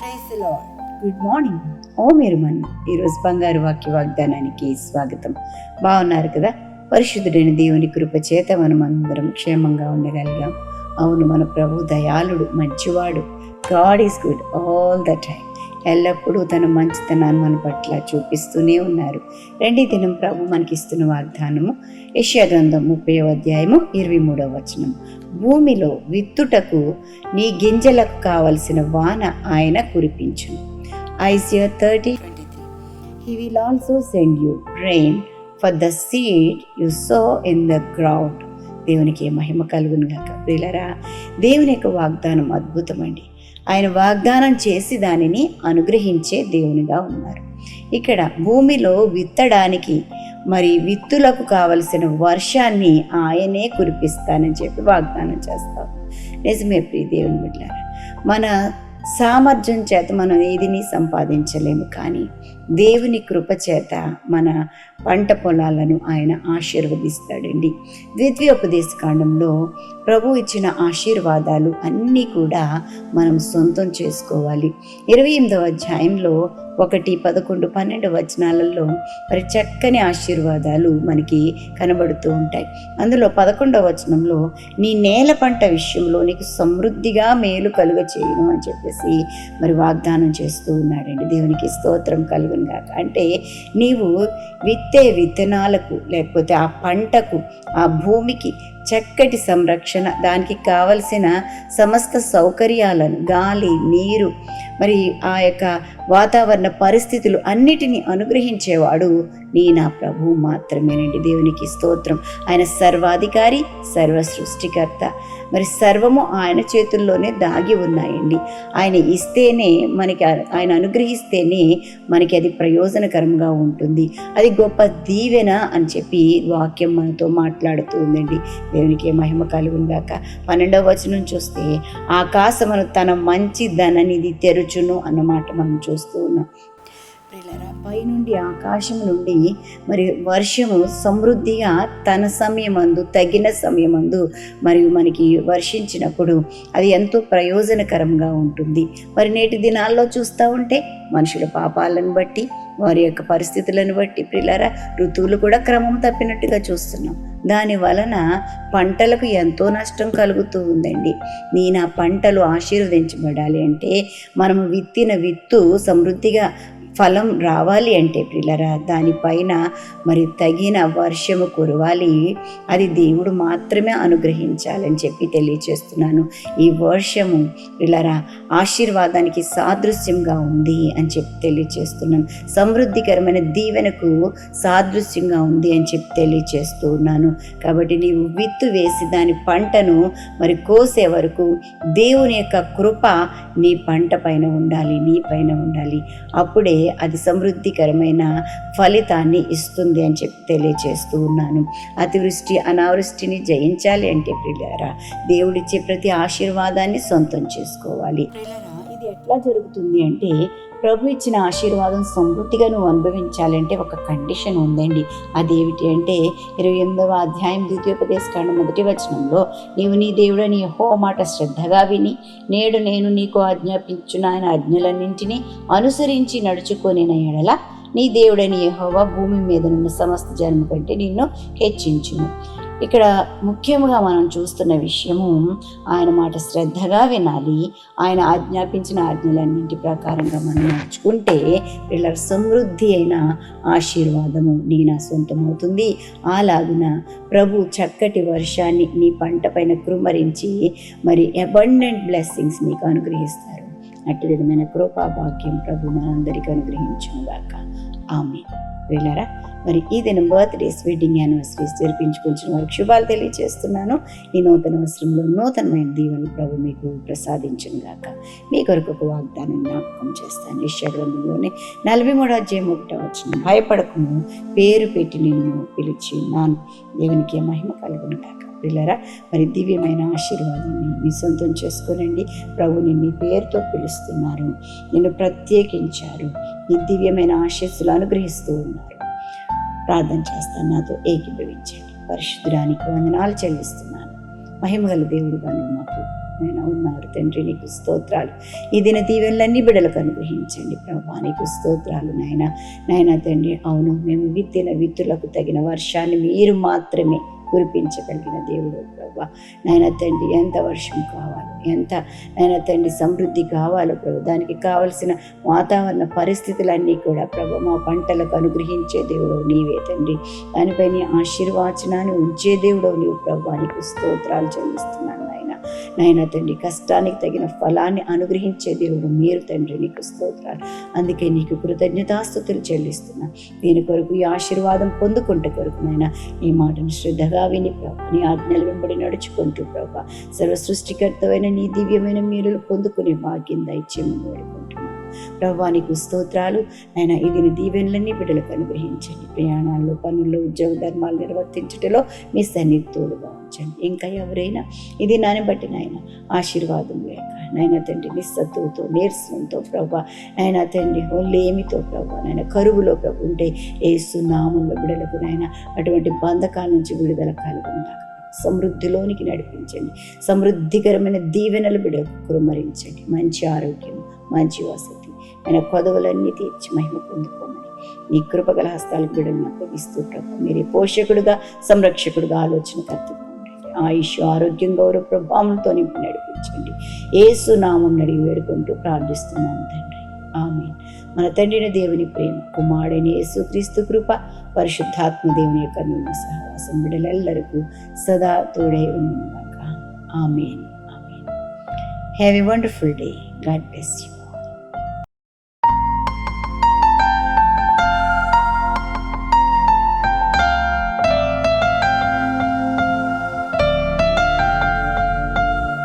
Good morning ఓ మీరు మన్ను ఈరోజు బంగారు వాక్య వాగ్దానానికి స్వాగతం. బాగున్నారు కదా? పరిశుద్ధుడైన దేవుని కృప చేత మనం అందరం క్షేమంగా ఉండగలిగాం. అవును మన ప్రభు దయాళుడు మంచివాడు. God is good all the time ఎల్లప్పుడూ తన మంచితనాన్ని మన పట్ల చూపిస్తూనే ఉన్నారు. రెండీ దినం ప్రభు మనకిస్తున్న వాగ్దానము యెషయా గ్రంథం ముప్పై అధ్యాయము ఇరవై మూడవ వచనం. భూమిలో విత్తుటకు నీ గింజలకు కావలసిన వాన ఆయన కురిపించును. Isaiah thirty twenty three he will also send you rain for the seed you sow in the ground దేవునికి మహిమ కలుగును గాక. ప్రియులరా దేవుని యొక్క వాగ్దానం అద్భుతమండి. ఆయన వాగ్దానం చేసి దానిని అనుగ్రహించే దేవునిగా ఉన్నారు. ఇక్కడ భూమిలో విత్తడానికి మరి విత్తులకు కావలసిన వర్షాన్ని ఆయనే కురిపిస్తానని చెప్పి వాగ్దానం చేస్తాం. నిజమే ప్రియ దేవుని బిడ్డ మన సామర్థ్యం చేత మనం ఏదిని సంపాదించలేము కానీ దేవుని కృప చేత మన పంట పొలాలను ఆయన ఆశీర్వదిస్తాడండి. ద్వితీయోపదేశ కాండంలో ప్రభు ఇచ్చిన ఆశీర్వాదాలు అన్నీ కూడా మనం సొంతం చేసుకోవాలి. ఇరవై ఎనిమిదవ అధ్యాయంలో ఒకటి పదకొండు పన్నెండు వచనాలలో మరి చక్కని ఆశీర్వాదాలు మనకి కనబడుతూ ఉంటాయి. అందులో పదకొండవ వచనంలో నీ నేల పంట విషయంలో నీకు సమృద్ధిగా మేలు కలుగ చేయను అని చెప్పేసి మరి వాగ్దానం చేస్తూ ఉన్నాడండి. దేవునికి స్తోత్రం కలుగును కాక అంటే నీవు విత్తే విత్తనాలకు లేకపోతే ఆ పంటకు ఆ భూమికి చక్కటి సంరక్షణ దానికి కావలసిన సమస్త సౌకర్యాలను గాలి నీరు మరి ఆ యొక్క వాతావరణ పరిస్థితులు అన్నిటినీ అనుగ్రహించేవాడు నీ నా ప్రభు మాత్రమేనండి. దేవునికి స్తోత్రం. ఆయన సర్వాధికారి సర్వ సృష్టికర్త. మరి సర్వము ఆయన చేతుల్లోనే దాగి ఉన్నాయండి. ఆయన ఇస్తేనే మనకి ఆయన అనుగ్రహిస్తేనే మనకి అది ప్రయోజనకరంగా ఉంటుంది. అది గొప్ప దీవెన అని చెప్పి వాక్యం మనతో మాట్లాడుతూ ఉందండి. దేవునికి మహిమ కలుగుందాక పన్నెండవ వచనం చూస్తే ఆకాశమును తన మంచి ధననిధి తెరుచును అన్నమాట మనం చూస్తూ ఉన్నాం. ప్రియులరా పైనుండి ఆకాశం నుండి మరి వర్షము సమృద్ధిగా తన సమయమందు తగిన సమయమందు మరియు మనకి వర్షించినప్పుడు అది ఎంతో ప్రయోజనకరంగా ఉంటుంది. మరి నేటి దినాల్లో చూస్తూ ఉంటే మనుషుల పాపాలను బట్టి వారి యొక్క పరిస్థితులను బట్టి ప్రియులారా ఋతువులు కూడా క్రమం తప్పినట్టుగా చూస్తున్నాం. దాని వలన పంటలకు ఎంతో నష్టం కలుగుతూ ఉందండి. నేను ఆ పంటలు ఆశీర్వదించబడాలి అంటే మనము విత్తిన విత్తు సమృద్ధిగా ఫలం రావాలి అంటే ప్రిలరా దానిపైన మరి తగిన వర్షము కురవాలి. అది దేవుడు మాత్రమే అనుగ్రహించాలని చెప్పి తెలియచేస్తున్నాను. ఈ వర్షము ప్రిలరా ఆశీర్వాదానికి సాదృశ్యంగా ఉంది అని చెప్పి తెలియచేస్తున్నాను. సమృద్ధికరమైన దీవెనకు సాదృశ్యంగా ఉంది అని చెప్పి తెలియచేస్తూ ఉన్నాను కాబట్టి నీవు విత్తు వేసి దాని పంటను మరి కోసే వరకు దేవుని యొక్క కృప నీ పంట పైన ఉండాలి నీ పైన ఉండాలి. అప్పుడే అది సమృద్ధికరమైన ఫలితాన్ని ఇస్తుంది అని చెప్పి తెలియచేస్తూ ఉన్నాను. అతివృష్టి అనావృష్టిని జయించాలి అంటే ప్రియులారా దేవుడిచ్చే ప్రతి ఆశీర్వాదాన్ని సొంతం చేసుకోవాలి. ఇది ఎట్లా జరుగుతుంది అంటే ప్రభు ఇచ్చిన ఆశీర్వాదం సమృద్ధిగా నువ్వు అనుభవించాలంటే ఒక కండిషన్ ఉందండి. అదేమిటి అంటే ఇరవై ఎనిమిదవ అధ్యాయం ద్వితీయోపదేశ కాండ మొదటి వచనంలో నీవు నీ దేవుడు నీ హో మాట శ్రద్ధగా విని నేడు నేను నీకు ఆజ్ఞాపించిన ఆయన ఆజ్ఞలన్నింటినీ అనుసరించి నడుచుకొని ఎడల నీ దేవుడని యహోవా భూమి మీద ఉన్న సమస్త జన్మ కంటే నిన్ను హెచ్చించును. ఇక్కడ ముఖ్యంగా మనం చూస్తున్న విషయము ఆయన మాట శ్రద్ధగా వినాలి. ఆయన ఆజ్ఞాపించిన ఆజ్ఞలన్నింటి ప్రకారంగా మనం నడుచుకుంటే వీళ్ళ సమృద్ధి అయిన ఆశీర్వాదము నీ నా సొంతమవుతుంది. అలాగున ప్రభు చక్కటి వర్షాన్ని నీ పంట పైన కృమరించి మరి అబండెంట్ బ్లెస్సింగ్స్ నీకు అనుగ్రహిస్తారు. అట్టి విధమైన కృపా భాగ్యం ప్రభు మనందరికీ అనుగ్రహించుగాక ఆమె వీళ్ళరా మరి ఈ దినం బర్త్డేస్ వెడ్డింగ్ యానివర్సరీస్ జరిపించుకొచ్చిన వారికి శుభాలు తెలియజేస్తున్నాను. ఈ నూతన అవసరంలో నూతనమైన దీవెన ప్రభు మీకు ప్రసాదించను గాక. మీ కొరకు ఒక వాగ్దానం జ్ఞాపకం చేస్తాను. నిశ్చయ గ్రంథంలోనే నలభై మూడో అధ్యాయం ఒకటో వచ్చిన భయపడకము పేరు పెట్టి నిన్ను పిలిచి నాను దేవునికి మహిమ కలుగును గాక. పిల్లరా మరి దివ్యమైన ఆశీర్వాదాన్ని మీ సొంతం చేసుకోనండి. ప్రభుని మీ పేరుతో పిలుస్తున్నారు. నిన్ను ప్రత్యేకించారు. ఈ దివ్యమైన ఆశీస్సులు అనుగ్రహిస్తూ ఉన్నారు. ప్రార్థన చేస్తాను. నాతో ఏకీభవించండి. పరిశుద్ధురానికి వందనాలు చెల్లిస్తున్నాను. మహిమగల దేవుడుగా నువ్వు మాకు ఆయన ఉన్నారు. తండ్రి నీకు స్తోత్రాలు. ఈ దిన దీవెనలన్నీ బిడలకు అనుగ్రహించండి. ప్రభా నీకు స్తోత్రాలు నాయన. నాయన తండ్రి అవును మేము విత్తిన విత్తులకు తగిన వర్షాన్ని మీరు మాత్రమే కురిపించగలిగిన దేవుడు ప్రభా. నాయన తండ్రి ఎంత వర్షం కావాలి? ఎంత నాయన తండ్రి సమృద్ధి కావాలో ప్రభు. దానికి కావలసిన వాతావరణ పరిస్థితులన్నీ కూడా ప్రభు మా పంటలకు అనుగ్రహించే దేవుడు నీవే తండ్రి. దానిపై నీ ఆశీర్వాచనాన్ని ఉంచే దేవుడు నీవు ప్రభు. నీకు స్తోత్రాలు చెల్లిస్తున్నాను. నాయన తండ్రి కష్టానికి తగిన ఫలాన్ని అనుగ్రహించే దేవుడు మీరు తండ్రి. నీకు స్తోత్రాలు. అందుకే నీకు కృతజ్ఞతాస్థుతులు చెల్లిస్తున్నా. దీని కొరకు ఈ ఆశీర్వాదం పొందుకుంటే కొరకు నాయన ఈ మాటను శ్రద్ధగా విని ప్రభా నీ ఆజ్ఞలు వెంబడి నడుచుకుంటూ ప్రభా సర్వ సృష్టికర్తమైన నీ దివ్యమైన మీరు పొందుకునే భాగ్యం దయచేయమని వేడుకుంటున్నాను ప్రభానికి స్తోత్రాలు. ఆయన ఇది దీవెనలన్నీ బిడ్డలకు అనుగ్రహించండి. ప్రయాణాల్లో పనుల్లో ఉద్యోగ ధర్మాలు నిర్వర్తించటలో మీ సన్నిధి తోడుగా ఉంచండి. ఇంకా ఎవరైనా ఇది నాని బట్టి నాయన ఆశీర్వాదం లేక నాయన తండ్రి నిస్సత్తువుతో నీరసంతో ప్రభా నాయన తండ్రి లేమితో ప్రభా నాయన కరువులో ప్రభు ఉంటే ఏసు నామంలో బిడలకు నాయన అటువంటి బంధకాల నుంచి విడుదల కలుగుందాక సమృద్ధిలోనికి నడిపించండి. సమృద్ధికరమైన దీవెనలు బిడ కురుమరించండి మంచి ఆరోగ్యం మంచి వసతి. ఆయన కొదవులన్నీ తీర్చి మహిమ పొందుకోమని. నీ కృపగల హస్తాలకు బిడలను అప్పగిస్తూ ప్రభు. మీరే పోషకుడుగా సంరక్షకుడుగా ఆలోచన కర్తగా ఆయుష్ ఆరోగ్యం గౌరవ ప్రభావంతో నింపి నడిపించండి. ఏసు నామం నడిగి వేడుకుంటూ ప్రార్థిస్తున్నాను తండ్రి. ఆమె మన తండ్రిని దేవుని ప్రేమ కుమారుడైన యేసు క్రీస్తు కృప పరిశుద్ధాత్మ దేవుని యొక్క నూనె సహవాసం బిడ్డలెల్లరికూ సదా తోడై ఉన్నాక amen. Amen. Have a wonderful day God bless you